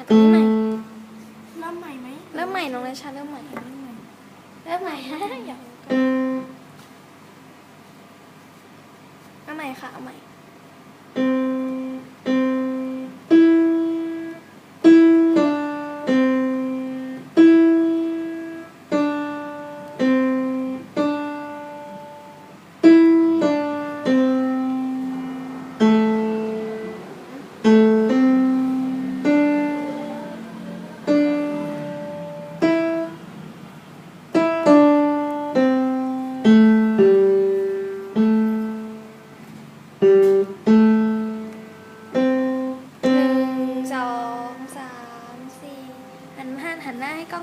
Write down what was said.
ะตรงใหม่ เริ่มใหม่ไหมเริ่มใหม่น้องเลชาเริ่มใหม่ เริ่มใหม่ฮะอยากเอาใหม่ค่ะ เอาใหม่ หันมาหันหน้าให้กล้อง